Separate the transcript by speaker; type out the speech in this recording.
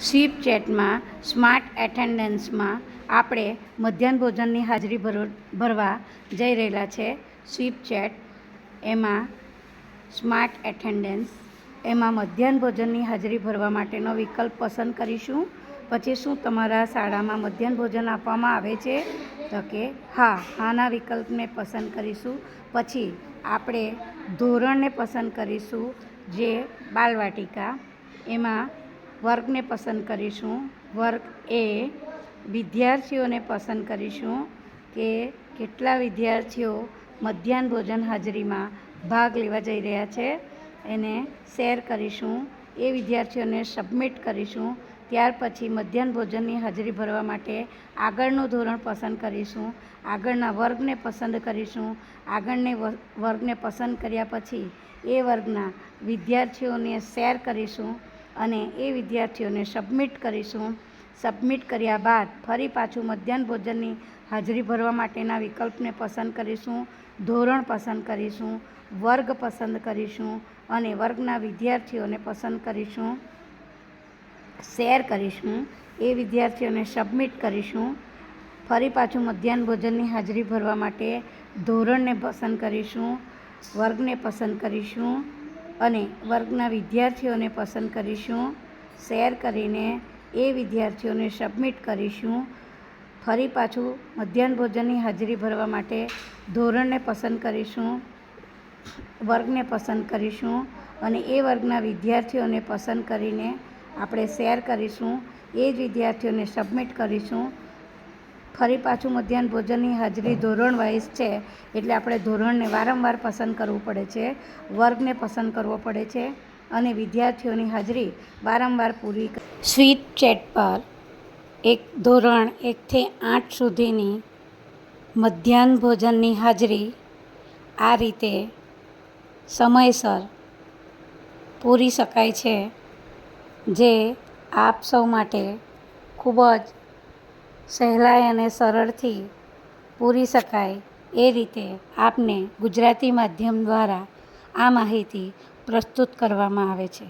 Speaker 1: Sweep ચેટમાં, smart એટેન્ડન્સમાં આપણે મધ્યાહન ભોજનની હાજરી ભર, ભરવા જઈ રહેલા છે. સ્વીપ ચેટ એમાં સ્માર્ટ એટેન્ડન્સ, એમાં મધ્યાહન ભોજનની હાજરી ભરવા માટેનો વિકલ્પ પસંદ કરીશું. પછી શું તમારા શાળામાં મધ્યાહન ભોજન આપવામાં આવે છે? તો કે, હા હાના વિકલ્પને પસંદ કરીશું. પછી આપણે ધોરણને પસંદ કરીશું, જે બાલવાટિકા. એમાં વર્ગને પસંદ કરીશું. વર્ગ એ વિદ્યાર્થીઓને પસંદ કરીશું કે કેટલા વિદ્યાર્થીઓ મધ્યાહન ભોજન હાજરીમાં ભાગ લેવા જઈ રહ્યા છે. એને શેર કરીશું. એ વિદ્યાર્થીઓને સબમિટ કરીશું. ત્યાર પછી મધ્યાહન ભોજનની હાજરી ભરવા માટે આગળનું ધોરણ પસંદ કરીશું. આગળના વર્ગને પસંદ કરીશું. આગળને વર્ગને પસંદ કર્યા પછી એ વર્ગના વિદ્યાર્થીઓને શેર કરીશું. અને એ વિદ્યાર્થીઓને સબમિટ કરીશું. સબમિટ કર્યા બાદ ફરી પાછું મધ્યાહન ભોજનની હાજરી ભરવા માટેના વિકલ્પને પસંદ કરીશું. ધોરણ પસંદ કરીશું. વર્ગ પસંદ કરીશું અને વર્ગના વિદ્યાર્થીઓને પસંદ કરીશું. શેર કરીશું. એ વિદ્યાર્થીઓને સબમિટ કરીશું. ફરી પાછું મધ્યાહન ભોજનની હાજરી ભરવા માટે ધોરણને પસંદ કરીશું. વર્ગને પસંદ કરીશું. અને વર્ગના વિદ્યાર્થીઓને પસંદ કરીશું, શેર કરીને એ વિદ્યાર્થીઓને સબમિટ કરીશું. ફરી પાછું મધ્યાહન ભોજનની હાજરી ભરવા માટે ધોરણને પસંદ કરીશું, વર્ગને પસંદ કરીશું અને એ વર્ગના વિદ્યાર્થીઓને પસંદ કરીને આપણે શેર કરીશું, એ જ વિદ્યાર્થીઓને સબમિટ કરીશું. ફરી પાછું મધ્યાહન ભોજનની હાજરી ધોરણ વાઇઝ છે, એટલે આપણે ધોરણને વારંવાર પસંદ કરવું પડે છે, વર્ગને પસંદ કરવો પડે છે અને વિદ્યાર્થીઓની હાજરી વારંવાર પૂરી સ્વીટ ચેટ પર એક ધોરણ એકથી આઠ સુધીની મધ્યાહન ભોજનની હાજરી આ રીતે સમયસર પૂરી શકાય છે, જે આપ સૌ માટે ખૂબ જ સહેલાઈ અને સરળથી પૂરી શકાય એ રીતે આપને ગુજરાતી માધ્યમ દ્વારા આ માહિતી પ્રસ્તુત કરવામાં આવે છે.